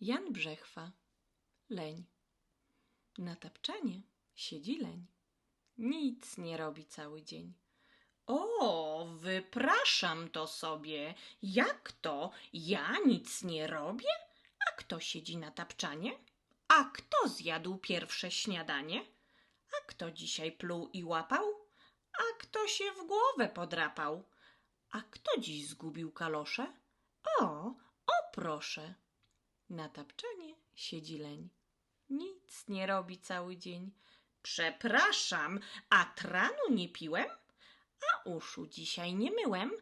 Jan Brzechwa. Leń. Na tapczanie siedzi leń. Nic nie robi cały dzień. O, wypraszam to sobie. Jak to? Ja nic nie robię? A kto siedzi na tapczanie? A kto zjadł pierwsze śniadanie? A kto dzisiaj pluł i łapał? A kto się w głowę podrapał? A kto dziś zgubił kalosze? O, o proszę. Na tapczanie siedzi leń. Nic nie robi cały dzień. Przepraszam, a tranu nie piłem? A uszu dzisiaj nie myłem?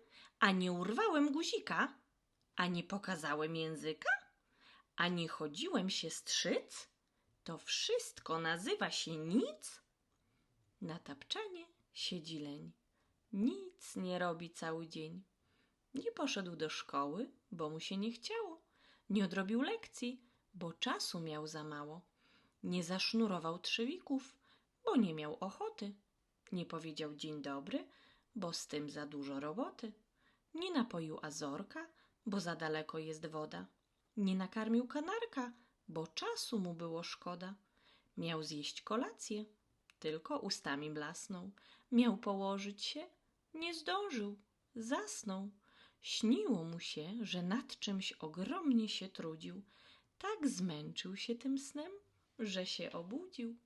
A nie urwałem guzika? A nie pokazałem języka? A nie chodziłem się strzyc? To wszystko nazywa się nic? Na tapczanie siedzi leń. Nic nie robi cały dzień. Nie poszedł do szkoły, bo mu się nie chciało. Nie odrobił lekcji, bo czasu miał za mało. Nie zasznurował trzywików, bo nie miał ochoty. Nie powiedział dzień dobry, bo z tym za dużo roboty. Nie napoił azorka, bo za daleko jest woda. Nie nakarmił kanarka, bo czasu mu było szkoda. Miał zjeść kolację, tylko ustami blasnął. Miał położyć się, nie zdążył, zasnął. Śniło mu się, że nad czymś ogromnie się trudził. Tak zmęczył się tym snem, że się obudził.